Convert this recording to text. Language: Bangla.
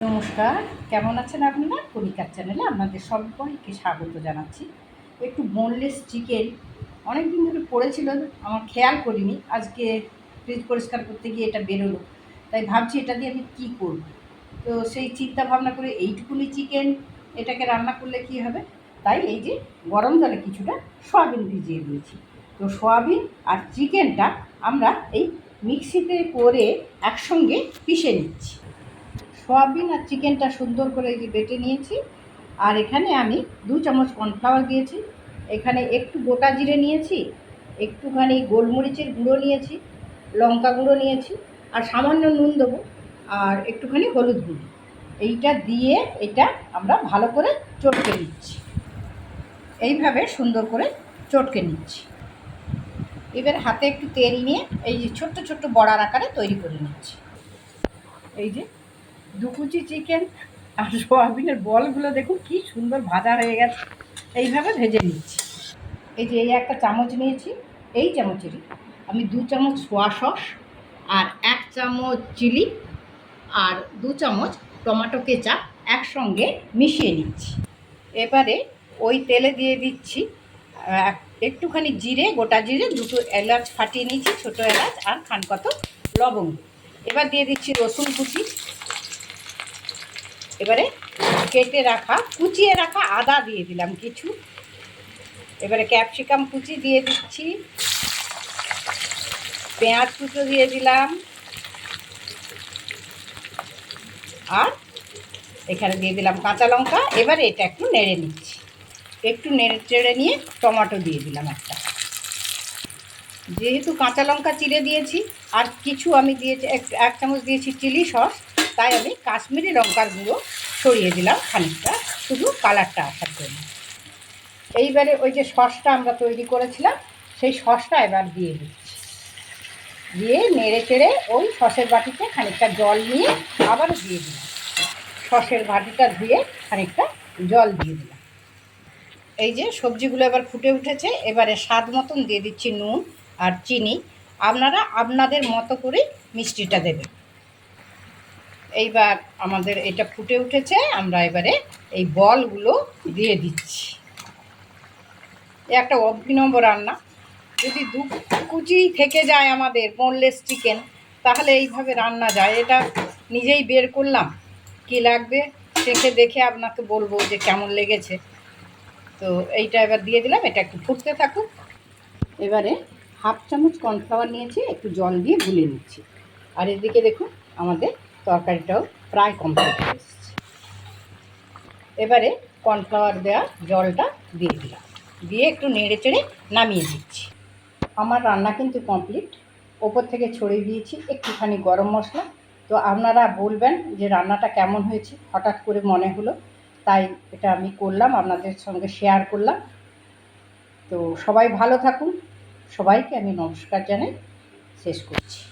নমস্কার, কেমন আছেন আপনারা? কণিকার চ্যানেলে আপনাদের সবাইকে স্বাগত জানাচ্ছি। একটু বোনলেস চিকেন অনেক দিন ধরে পড়েছিল, আমার খেয়াল করিনি। আজকে ফ্রিজ পরিষ্কার করতে গিয়ে এটা বেরোলো। তাই ভাবছি এটা দিয়ে আমি কী করব? তো সেই চিন্তা ভাবনা করে এইটুকুনি চিকেন এটাকে রান্না করলে কি হবে? তাই এই যে গরম জলে কিছুটা সয়াবিন ভিজিয়ে দিয়েছি। তো সয়াবিন আর চিকেনটা আমরা এই মিক্সিতে করে একসঙ্গে পিষে নিচ্ছি। সয়াবিন আর চিকেনটা সুন্দর করে বেটে নিয়েছি। আর এখানে আমি দু চামচ কর্নফ্লাওয়ার দিয়েছি। এখানে একটু গোটা জিরে নিয়েছি, একটুখানি গোলমরিচের গুঁড়ো নিয়েছি, লঙ্কা গুঁড়ো নিয়েছি, আর সামান্য নুন দেবো, আর একটুখানি হলুদ গুঁড়ো। এইটা দিয়ে এটা আমরা ভালো করে চটকে নিচ্ছি। এইভাবে সুন্দর করে চটকে নিচ্ছি। এবার হাতে একটু তেল নিয়ে এই যে ছোট্ট ছোট্ট বড়ার আকারে তৈরি করে নিচ্ছি। এই যে দু কুচি চিকেন আর সোয়াবিনের বলগুলো দেখুন, কি সুন্দর ভাজা হয়ে গেছে। এইভাবে ভেজে নিচ্ছি। এই যে এই একটা চামচ নিয়েছি, এই চামচেরই আমি দু চামচ সোয়া সস আর এক চামচ চিলি আর দু চামচ টমেটো কেচাপ একসঙ্গে মিশিয়ে নিচ্ছি। এবারে ওই তেলে দিয়ে দিচ্ছি একটুখানি জিরে, গোটা জিরে, দুটো এলাচ ফাটিয়ে নিয়েছি, ছোটো এলাচ আর খানকত লবঙ্গ। এবার দিয়ে দিচ্ছি রসুন কুচি। এবারে কেটে রাখা, কুচিয়ে রাখা আদা দিয়ে দিলাম কিছু। এবারে ক্যাপসিকাম কুচি দিয়ে দিচ্ছি। পেঁয়াজ কুচো দিয়ে দিলাম। আর এখানে দিয়ে দিলাম কাঁচা লঙ্কা। এবারে এটা একটু নেড়ে নিচ্ছি। একটু নেড়ে চেড়ে নিয়ে টমেটো দিয়ে দিলাম একটা। যেহেতু কাঁচা লঙ্কা চিড়ে দিয়েছি, আর কিছু আমি দিয়েছি, এক চামচ দিয়েছি চিলি সস। তাই আমি কাশ্মীরি লঙ্কার গুঁড়ো ছড়িয়ে দিলাম খানিকটা, শুধু কালারটা আসার জন্য। এইবারে ওই যে সসটা আমরা তৈরি করেছিলাম, সেই সসটা এবার দিয়ে দিচ্ছি। দিয়ে নেড়ে চেড়ে ওই সসের বাটিতে খানিকটা জল নিয়ে আবারও দিয়ে দিলাম। সসের বাটিটা ধুয়ে খানিকটা জল দিয়ে দিলাম। এই যে সবজিগুলো এবার ফুটে উঠেছে, এবারে স্বাদ মতন দিয়ে দিচ্ছি নুন আর চিনি। আপনারা আপনাদের মতো করে মিষ্টিটা দেবেন। এইবার আমাদের এটা ফুটে উঠেছে, আমরা এবারে এই বলগুলো দিয়ে দিচ্ছি। একটা অভিনব রান্না। যদি দু কুচি থেকে যায় আমাদের বোনলেস চিকেন তাহলে এইভাবে রান্না যায়। এটা নিজেই বের করলাম। কি লাগবে শেখে দেখে আপনাকে বলব যে কেমন লেগেছে। তো এইটা এবার দিয়ে দিলাম, এটা একটু ফুটতে থাকুক। এবারে হাফ চামচ কর্নফ্লাওয়ার নিয়েছি, একটু জল দিয়ে গুলে নিচ্ছি। আর এদিকে দেখুন, আমাদের তরকারিটাও প্রায় কমপ্লিট হয়ে এসেছে। এবারে কর্নফ্লাওয়ার দেওয়া জলটা দিয়ে দিলাম। দিয়ে একটু নেড়ে চেড়ে নামিয়ে দিচ্ছি। আমার রান্না কিন্তু কমপ্লিট ওপর থেকে ছড়িয়ে দিয়েছি একটুখানি গরম মশলা। তো আপনারা বলবেন যে রান্নাটা কেমন হয়েছে? হঠাৎ করে মনে হলো, তাই এটা আমি করলাম, আপনাদের সঙ্গে শেয়ার করলাম। তো সবাই ভালো থাকুন। সবাইকে আমি নমস্কার জানাই। শেষ করছি।